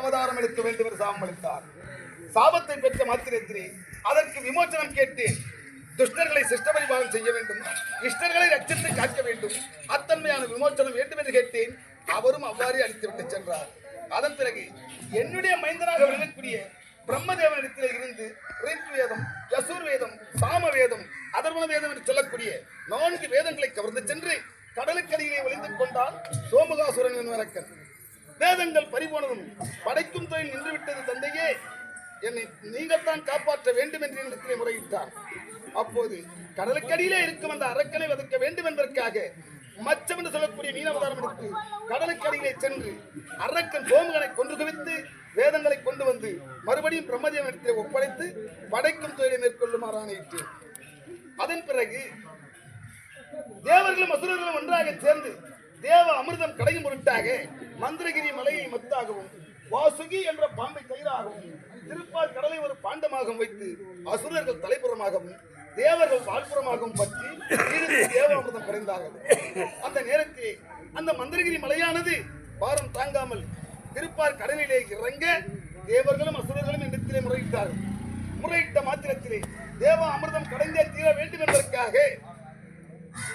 அவதாரம் எடுக்க வேண்டும் என்று சாபம் அளித்தார் சாபத்தை பெற்ற மாத்திரத்திலே அதற்கு விமோச்சனம் கேட்டு துஷ்டர்களை சிஷ்டபரிபாலம் செய்ய வேண்டும் இஷ்டர்களை ரட்சித்து காக்க வேண்டும் அத்தன்மையான விமோச்சனம் வேண்டும் என்று கேட்டேன். அவரும் அவ்வாறே அளித்துவிட்டு சென்றார். அதன் பிறகு என்னுடைய மைந்தனாக விளங்கக்கூடிய பிரம்மதேவனிடத்தில் இருந்து ரிக் வேதம் யசூர் வேதம் சாம வேதம் அதர்வன வேதம் என்று சொல்லக்கூடிய நான்கு வேதங்களை கவர்ந்து சென்று கடலுக்கடியிலே ஒளிந்து கொண்டால் சோமகாசுரன் என்பவரக்கன் வேதங்கள் பறிபோனதும் படைக்கும் தொழில் நின்றுவிட்டது தந்தையே. என்னை நீங்கள் தான் காப்பாற்ற வேண்டும் என்று என்னிடத்திலே முறையிட்டார். அப்போது கடலுக்கடியிலே இருக்கும் அந்த அரக்கனை வதக்க வேண்டும் என்பதற்காக மச்சம் என்று சொல்லக்கூடிய மீனவதாரம் எடுத்து கடலுக்கடியிலே சென்று அரக்கன் சோமுகனை கொன்று குவித்து வேதங்களை கொண்டு வந்து மறுபடியும் பிரம்மதேவனிடத்திலே ஒப்படைத்து படைக்கும் தொழிலை மேற்கொள்ளுமாறு ஆணையிட்டு அதன் பிறகு தேவர்களும் அசுரர்களும் ஒன்றாக சேர்ந்து தேவ அமிர்தம் கடையும் பொருட்டாக மந்திரகிரி மலையை மத்தாகவும் வாசுகி என்ற பாம்பை கயிறாகவும் திருப்பால் கடலை ஒரு பாண்டமாகவும் வைத்து அசுரர்கள் தலைப்புறமாகவும் தேவர்கள் வாழ்புறமாகவும் பற்றி இறுதி தேவ அமிர்தம் கடைந்தார்கள் அந்த நேரத்தில் அந்த மந்திரகிரி மலையானது பாரம் தாங்காமல் திருப்பார் கடலிலே இறங்க தேவர்களும் அசுரர்களும் இடத்திலே முறையிட்டார்கள். முறையிட்ட மாத்திரத்திலே தேவ அமிர்தம் கடைந்தே தீர வேண்டும் என்பதற்காக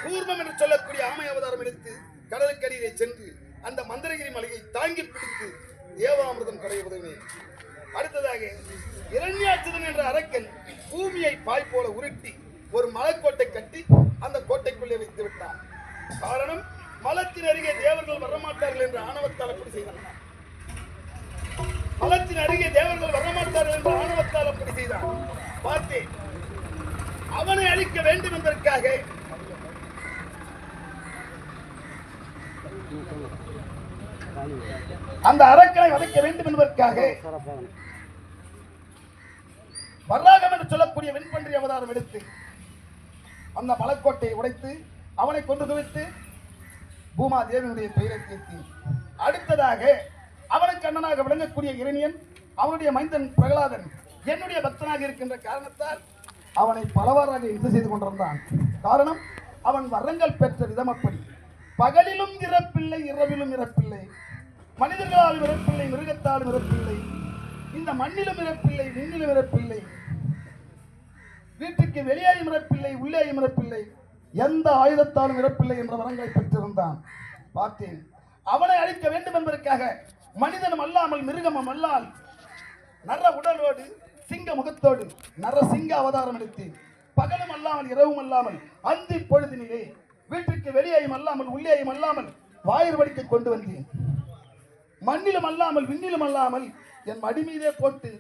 கூர்மம் என்று சொல்லக்கூடிய ஆமை அவதாரம் எடுத்து கடலுக்கடியிலே சென்று அந்த மந்திரகிரி மலையை தாங்கி பிடித்து தேவாமிர்தம் கடைய உதவினேன். அடுத்ததாக இரண்யாச்சிதன் என்ற அரக்கன் பூமியை பாய் போல உருட்டி ஒரு மலைக்கோட்டை கட்டி அந்த கோட்டைக்குள்ளே வைத்து விட்டான். காரணம் மலத்தின் அருகே தேவர்கள் வரமாட்டார்கள் என்று ஆணவத்தால் அப்படி செய்தான். மலத்தின் அருகே தேவர்கள் வரமாட்டார்கள் என்று ஆணவத்தால் அப்படி செய்தான். பார்த்தேன். அவனை அழிக்க வேண்டும் என்பதற்காக அந்த அரக்கனை வதைக்க வேண்டும் என்பதற்காக வர்ராகம் என்று சொல்லக்கூடிய வெண்பன்றி அவதாரம் எடுத்து அந்த மலைக்கோட்டையை உடைத்து அவனை கொண்டு குவித்து பூமா தேவியுடைய பெயரை தீர்த்தி அடுத்ததாக அவனுக்கு அண்ணனாக விளங்கக்கூடிய இரணியன் அவனுடைய மைந்தன் பிரகலாதன் என்னுடைய பக்தனாக இருக்கின்ற காரணத்தால் அவனை பலவாறாக இது செய்து கொண்டிருந்தான். காரணம் அவன் வரங்கள் பெற்ற விதம் அப்படி. பகலிலும் இறப்பில்லை இரவிலும் இறப்பில்லை. மனிதர்களால் இறப்பில்லை மிருகத்தால் இறப்பில்லை. இந்த மண்ணிலும் இறப்பில்லை விண்ணிலும் இறப்பில்லை. வீட்டுக்கு வெளியாயும் இறப்பில்லை உள்ளேயும் இறப்பில்லை. எந்த ஆயுதத்தாலும் இறப்பில்லை என்ற வரங்களை பெற்றிருந்தான். பார்த்தேன். அவனை அழிக்க வேண்டும் என்பதற்காக மனிதனும் அல்லாமல் மிருகமும் அல்லால் நர உடலோடு சிங்க முகத்தோடு நரசிங்க அவதாரம் எடுத்து பகலும் அல்லாமல் இரவும் அல்லாமல் அந்தி பொழுதினிலே வீட்டிற்கு வெளியேயும் அல்லாமல் உள்ளேயும் அல்லாமல் வாயிறு வடிக்க கொண்டு வந்தேன். மண்ணிலும் அல்லாமல் விண்ணிலும் அல்லாமல் என் மடி மீதே போட்டு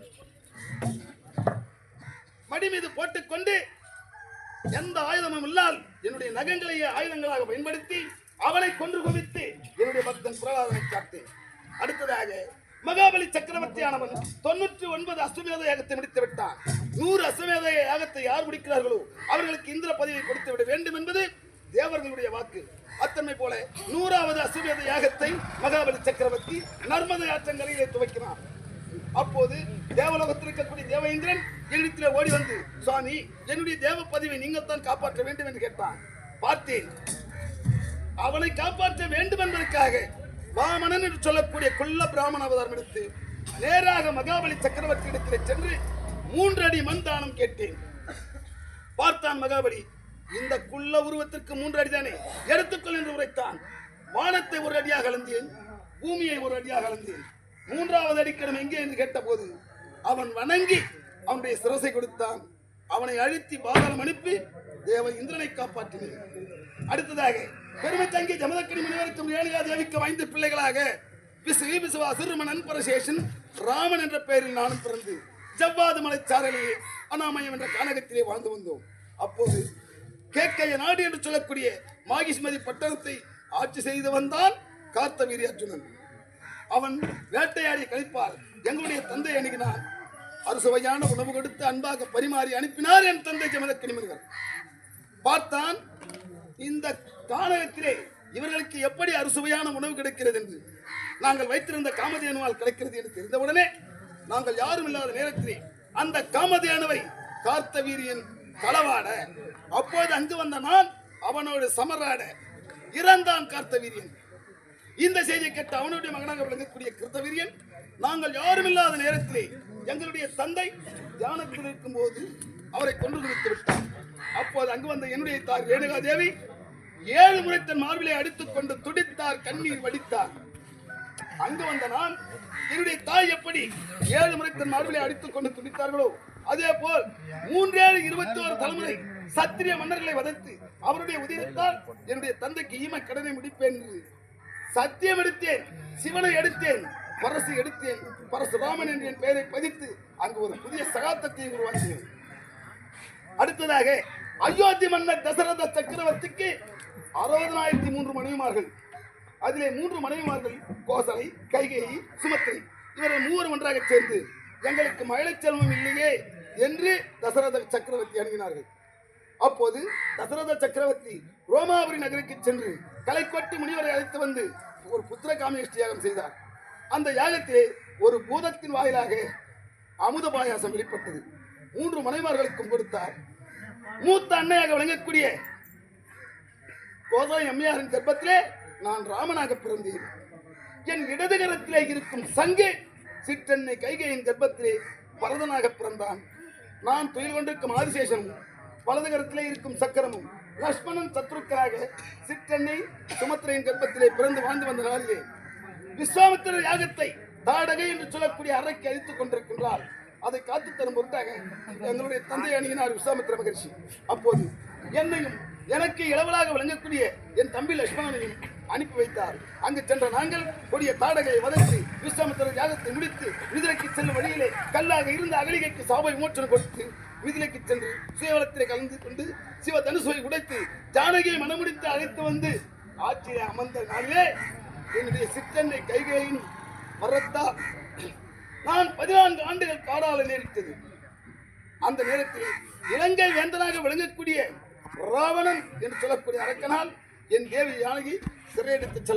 மடி மீது போட்டுக்கொண்டு எந்த ஆயுதமும் இல்லால் என்னுடைய நகங்களையே ஆயுதங்களாக பயன்படுத்தி அவளை கொன்று குவித்து என்னுடைய பக்தன் பிரகலாதனை காத்தேன். அடுத்ததாக மகாபலி சக்கரவர்த்தியானவன் தொண்ணூற்றி ஒன்பது அஸ்வமேத யாகத்தை முடித்து விட்டான். நூறு அஸ்வமேத யாகத்தை யார் முடிக்கிறார்களோ அவர்களுக்கு இந்திர பதவியை கொடுத்து விட வேண்டும் என்பது தேவர்களுடைய வாக்கு. அத்தன்மை போல நூறாவது அசுவேத யாகத்தை மகாபலி சக்கரவர்த்தி நர்மதை ஆற்றங்கரையிலே துவைக்கிறார் அப்போது தேவலோகத்தில் இருக்கக்கூடிய தேவேந்திரன் என்னிடத்தில் ஓடி வந்து சுவாமி என்னுடைய தேவ பதவியை நீங்கள் தான் காப்பாற்ற வேண்டும் என்று கேட்டான். பார்த்தேன். அவனை காப்பாற்ற வேண்டும் என்பதற்காக வாமனன் என்று சொல்லக்கூடிய குள்ள பிராமண அவதாரம் எடுத்து நேராக மகாபலி சக்கரவர்த்தி இடத்திலே சென்று மூன்று அடி மண் தானம் கேட்டேன். பார்த்தான் மகாபலி இந்த குள்ள உருவத்திற்கு மூன்று அடிதானே? எடுத்துக்கொள் என்று உரைத்தான். வானத்தை ஒரு அடியாக அளந்தேன் பூமியை ஒரு அடியாக அளந்தேன். மூன்றாவது அடிக்கணும் எங்கே என்று கேட்டபோது அவன் வணங்கி அவனுடைய சிரசை கொடுத்தான். அவனை அழுத்தி பாதாளம் அனுப்பி தேவ இந்திரனை காப்பாற்றினேன். அடுத்ததாக பெருமை தங்கி ஜமதக்கணி முனிவருக்கும் ரேணுகா தேவிக்கு வாய்ந்த பிள்ளைகளாக விசுவி விசுவா சிறுமணன் பரசேஷன் ராமன் என்ற பெயரில் நானும் பிறந்து ஜவ்வாது மலைச்சாரலிலே அனாமயம் என்ற கானகத்திலே வாழ்ந்து வந்தோம். அப்போது கேட்கைய நாடு என்று சொல்லக்கூடிய மாகிஸ்மதி பட்டணத்தை ஆட்சி செய்து வந்தான் கார்த்தவீரி அர்ஜுனன் அவன் வேட்டையாடி கழிப்பார். எங்களுடைய தந்தை அணுகினார். அறுசுவையான உணவு கொடுத்து அன்பாக பரிமாறி அனுப்பினார் என் தந்தை ஜமதக்கனி முனிவர். பார்த்தான் இந்த காலகத்திலே இவர்களுக்கு எப்படி அறுசுவையான உணவு கிடைக்கிறது என்று. நாங்கள் வைத்திருந்த காமதேனுவால் கிடைக்கிறது என்று தெரிந்தவுடனே நாங்கள் யாரும் இல்லாத நேரத்திலே அந்த காமதேனுவை கார்த்தவீரியன் களவாட. அப்போது அங்கு வந்த நான் அவனோடு சமராட. இறந்தான் கார்த்தவீரியன். இந்த செய்தியை கேட்ட அவனுடைய மகனாக விளங்கக்கூடிய கிருத்தவீரியன் நாங்கள் யாரும் இல்லாத நேரத்திலே எங்களுடைய தந்தை தியானத்தில் இருக்கும்போது அவரை கொன்று கொடுத்து விட்டார். அப்போது அங்கு வந்த என்னுடைய தாய் ரேணுகா தேவி ஏழு முறை தன் மார்பிலை அடித்துக் கொண்டு துடித்தார் கண்ணீர் வடித்தார். அங்கு வந்த நான் என்னுடைய தாய் எப்படி ஏழு முறை தன் மார்பிலை அடித்துக் கொண்டு துடித்தார்களோ? அதே போல் மூன்றேழு இருபத்தி ஒரு தலைமுறை சத்திரிய மன்னர்களை வதைத்து அவருடைய உதிரத்தால் என்னுடைய தந்தைக்கு ஈம கடனை முடிப்பேன் என்று சத்தியம் எடுத்தேன் சிவனை எடுத்தேன் பரசு எடுத்தேன் பரசுராமன் என்ற என் பெயரை பதித்து அங்கு ஒரு புதிய சகாப்தத்தை உருவாக்கினேன். அடுத்ததாக அயோத்தி மன்னர் தசரத சக்கரவர்த்திக்கு அறுபதனாயிரத்தி மூன்று மனைவிமார்கள். அதிலே மூன்று மனைவிமார்கள் கோசலை கைகேயி சுமத்திரை இவர்கள் மூவரும் ஒன்றாக சேர்ந்து எங்களுக்கு மழைச் செல்வம் இல்லையே என்று தசரத சக்கரவர்த்தி அணுகினார்கள். அப்போது தசரத சக்கரவர்த்தி ரோமாபுரி நகருக்கு சென்று கலைக்கொட்டி முனிவரை அழைத்து வந்து ஒரு புத்திர காமியஷ்டி யாகம் செய்தார். அந்த யாகத்திலே ஒரு பூதத்தின் வாயிலாக அமுத பாயாசம் வெளிப்பட்டது. மூன்று மனைமார்களுக்கும் கொடுத்தார். மூத்த அன்னையாக விளங்கக்கூடிய கோதாய் அம்மையாரின் கர்ப்பத்திலே நான் ராமனாக பிறந்தேன். என் இடதுகரத்திலே இருக்கும் சங்கு சிற்றன்னை கைகையின் கர்ப்பத்திலே பரதனாக பிறந்தான். நான் துயில் கொண்டிருக்கும் ஆதிசேஷனும் வலது கரத்திலே இருக்கும் சக்கரமும் லக்ஷ்மணன் சத்ருக்கராக சிற்றன்னை சுமத்திரையின் கர்ப்பத்திலே பிறந்து வாழ்ந்து வந்த நாளிலே விஸ்வாமித்திர யாகத்தை தாடகை என்று சொல்லக்கூடிய அறைக்கு அழித்துக் கொண்டிருக்கின்றார். அதை காத்து தரும் பொருட்டாக எங்களுடைய தந்தை அணுகினார் விஸ்வாமித்திர மகர்ஷி. அப்போது என்னையும் எனக்கு இளவலாக விளங்கக்கூடிய என் தம்பி லட்சுமணனையும் அனுப்பி வைத்தார். அங்கு சென்ற நாங்கள் கொடிய தாடகையை வதற்றி விஸ்வாமித்திர யாகத்தை முடித்து விதிலைக்கு செல்லும் வழியிலே கல்லாக இருந்த அகலிகைக்கு சாபை விமோச்சனம் கொடுத்து விதிலைக்கு சென்று சுயவலத்திலே கலந்து கொண்டு சிவ தனுசுவை உடைத்து ஜானகியை மனமுடித்து அழைத்து வந்து ஆட்சியை அமர்ந்த நாளிலே என்னுடைய சித்தன்னை கைகையின் மரத்தா நான் பதினான்கு ஆண்டுகள் காடால நேரிட்டது. அந்த நேரத்தில் இலங்கை வேந்தனாக விளங்கக்கூடிய ராவணன் என்று சொல்லக்கூடிய அரக்கனால் என் தேவி யானகி சிறையெடுத்து செல்ல